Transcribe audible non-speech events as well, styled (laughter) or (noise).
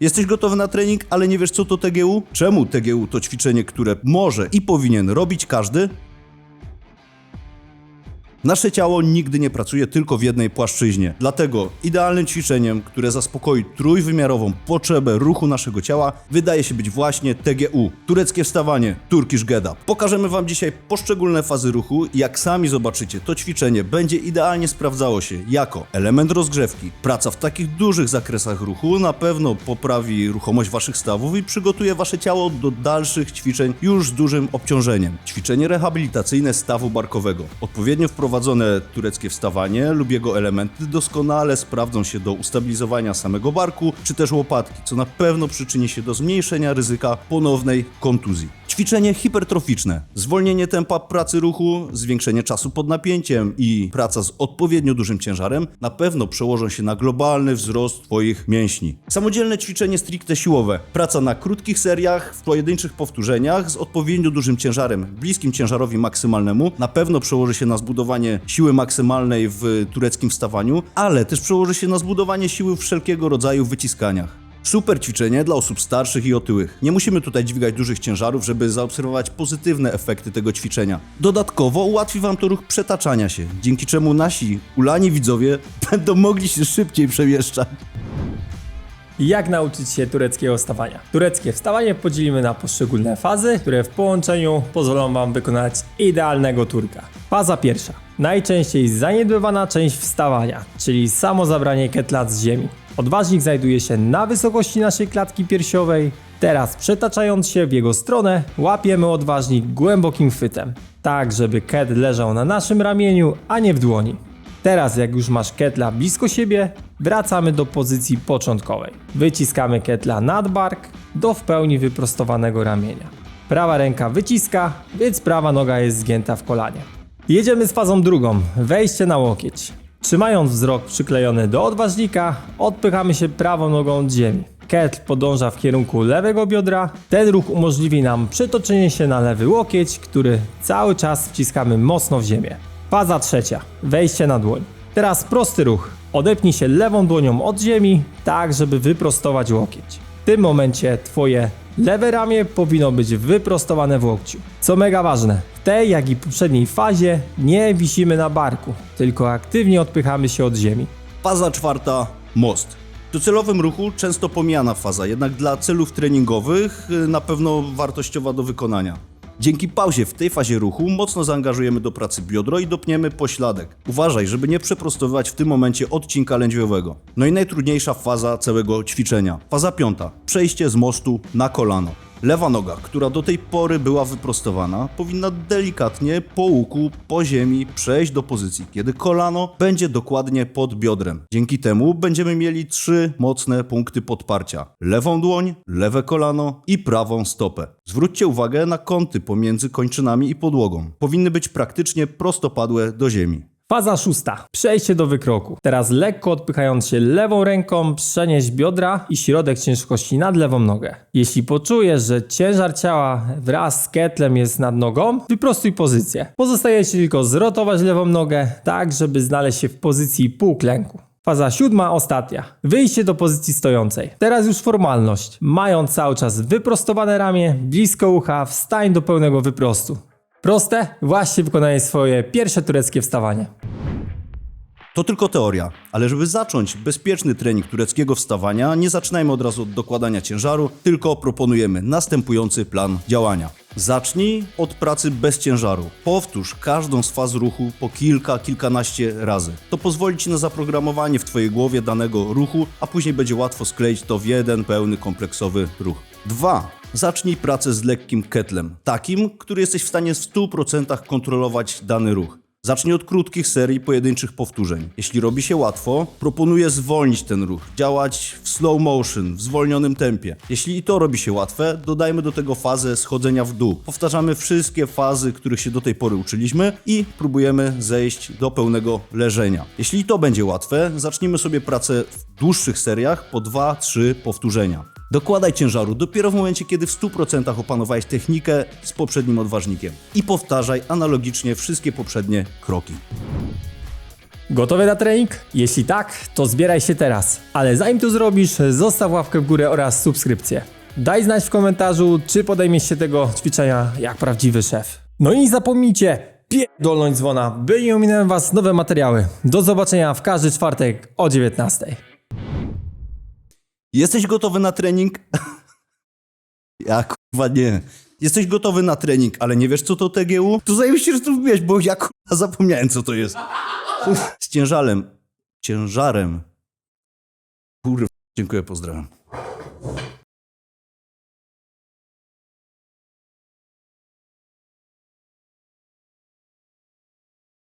Jesteś gotowy na trening, ale nie wiesz co to TGU? Czemu TGU to ćwiczenie, które może i powinien robić każdy? Nasze ciało nigdy nie pracuje tylko w jednej płaszczyźnie. Dlatego idealnym ćwiczeniem, które zaspokoi trójwymiarową potrzebę ruchu naszego ciała, wydaje się być właśnie TGU. Tureckie wstawanie, Turkish Get Up. Pokażemy Wam dzisiaj poszczególne fazy ruchu i jak sami zobaczycie, to ćwiczenie będzie idealnie sprawdzało się jako element rozgrzewki. Praca w takich dużych zakresach ruchu na pewno poprawi ruchomość Waszych stawów i przygotuje Wasze ciało do dalszych ćwiczeń już z dużym obciążeniem. Ćwiczenie rehabilitacyjne stawu barkowego. Odpowiednio wprowadzone tureckie wstawanie lub jego elementy doskonale sprawdzą się do ustabilizowania samego barku czy też łopatki, co na pewno przyczyni się do zmniejszenia ryzyka ponownej kontuzji. Ćwiczenie hipertroficzne, zwolnienie tempa pracy ruchu, zwiększenie czasu pod napięciem i praca z odpowiednio dużym ciężarem na pewno przełożą się na globalny wzrost Twoich mięśni. Samodzielne ćwiczenie stricte siłowe, praca na krótkich seriach, w pojedynczych powtórzeniach z odpowiednio dużym ciężarem, bliskim ciężarowi maksymalnemu, na pewno przełoży się na zbudowanie siły maksymalnej w tureckim wstawaniu, ale też przełoży się na zbudowanie siły w wszelkiego rodzaju wyciskaniach. Super ćwiczenie dla osób starszych i otyłych. Nie musimy tutaj dźwigać dużych ciężarów, żeby zaobserwować pozytywne efekty tego ćwiczenia. Dodatkowo ułatwi Wam to ruch przetaczania się, dzięki czemu nasi ulani widzowie (laughs) będą mogli się szybciej przemieszczać. Jak nauczyć się tureckiego wstawania? Tureckie wstawanie podzielimy na poszczególne fazy, które w połączeniu pozwolą Wam wykonać idealnego turka. Faza pierwsza. Najczęściej zaniedbywana część wstawania, czyli samo zabranie ketla z ziemi. Odważnik znajduje się na wysokości naszej klatki piersiowej. Teraz przetaczając się w jego stronę, łapiemy odważnik głębokim chwytem, tak żeby ket leżał na naszym ramieniu, a nie w dłoni. Teraz, jak już masz ketla blisko siebie, wracamy do pozycji początkowej. Wyciskamy ketla nad bark do w pełni wyprostowanego ramienia. Prawa ręka wyciska, więc prawa noga jest zgięta w kolanie. Jedziemy z fazą drugą wejście na łokieć. Trzymając wzrok przyklejony do odważnika, odpychamy się prawą nogą od ziemi. Ketl podąża w kierunku lewego biodra. Ten ruch umożliwi nam przetoczenie się na lewy łokieć, który cały czas wciskamy mocno w ziemię. Faza trzecia. Wejście na dłoń. Teraz prosty ruch. Odepnij się lewą dłonią od ziemi, tak żeby wyprostować łokieć. W tym momencie twoje lewe ramię powinno być wyprostowane w łokciu. Co mega ważne, w tej jak i poprzedniej fazie nie wisimy na barku, tylko aktywnie odpychamy się od ziemi. Faza czwarta most. W docelowym ruchu często pomijana faza, jednak dla celów treningowych y, na pewno wartościowa do wykonania. Dzięki pauzie w tej fazie ruchu mocno zaangażujemy do pracy biodro i dopniemy pośladek. Uważaj, żeby nie przeprostowywać w tym momencie odcinka lędźwiowego. No i najtrudniejsza faza całego ćwiczenia. Faza piąta. Przejście z mostu na kolano. Lewa noga, która do tej pory była wyprostowana, powinna delikatnie po łuku, po ziemi przejść do pozycji, kiedy kolano będzie dokładnie pod biodrem. Dzięki temu będziemy mieli trzy mocne punkty podparcia: lewą dłoń, lewe kolano i prawą stopę. Zwróćcie uwagę na kąty pomiędzy kończynami i podłogą. Powinny być praktycznie prostopadłe do ziemi. Faza szósta. Przejście do wykroku. Teraz lekko odpychając się lewą ręką, przenieść biodra i środek ciężkości nad lewą nogę. Jeśli poczujesz, że ciężar ciała wraz z ketlem jest nad nogą, wyprostuj pozycję. Pozostaje ci tylko zrotować lewą nogę, tak żeby znaleźć się w pozycji półklęku. Faza siódma, ostatnia. Wyjście do pozycji stojącej. Teraz już formalność. Mając cały czas wyprostowane ramię, blisko ucha, wstań do pełnego wyprostu. Proste? Właśnie wykonaj swoje pierwsze tureckie wstawanie. To tylko teoria, ale żeby zacząć bezpieczny trening tureckiego wstawania, nie zaczynajmy od razu od dokładania ciężaru, tylko proponujemy następujący plan działania. Zacznij od pracy bez ciężaru. Powtórz każdą z faz ruchu po kilka, kilkanaście razy. To pozwoli Ci na zaprogramowanie w Twojej głowie danego ruchu, a później będzie łatwo skleić to w jeden pełny, kompleksowy ruch. 2. Zacznij pracę z lekkim ketlem, takim, który jesteś w stanie w 100% kontrolować dany ruch. Zacznij od krótkich serii pojedynczych powtórzeń. Jeśli robi się łatwo, proponuję zwolnić ten ruch, działać w slow motion, w zwolnionym tempie. Jeśli i to robi się łatwe, dodajmy do tego fazę schodzenia w dół. Powtarzamy wszystkie fazy, których się do tej pory uczyliśmy i próbujemy zejść do pełnego leżenia. Jeśli to będzie łatwe, zacznijmy sobie pracę w dłuższych seriach po 2-3 powtórzenia. Dokładaj ciężaru dopiero w momencie, kiedy w 100% opanowałeś technikę z poprzednim odważnikiem. I powtarzaj analogicznie wszystkie poprzednie kroki. Gotowy na trening? Jeśli tak, to zbieraj się teraz. Ale zanim to zrobisz, zostaw łapkę w górę oraz subskrypcję. Daj znać w komentarzu, czy podejmiesz się tego ćwiczenia jak prawdziwy szef. No i nie zapomnijcie, pierdolnąć dzwona, by nie was nowe materiały. Do zobaczenia w każdy czwartek o 19. Jesteś gotowy na trening? (laughs) ja kurwa nie. Jesteś gotowy na trening, ale nie wiesz co to TGU? To zajebiście, że tu wbiłeś, bo ja kurwa zapomniałem co to jest. Z ciężarem. Ciężarem. Kurwa, dziękuję, pozdrawiam.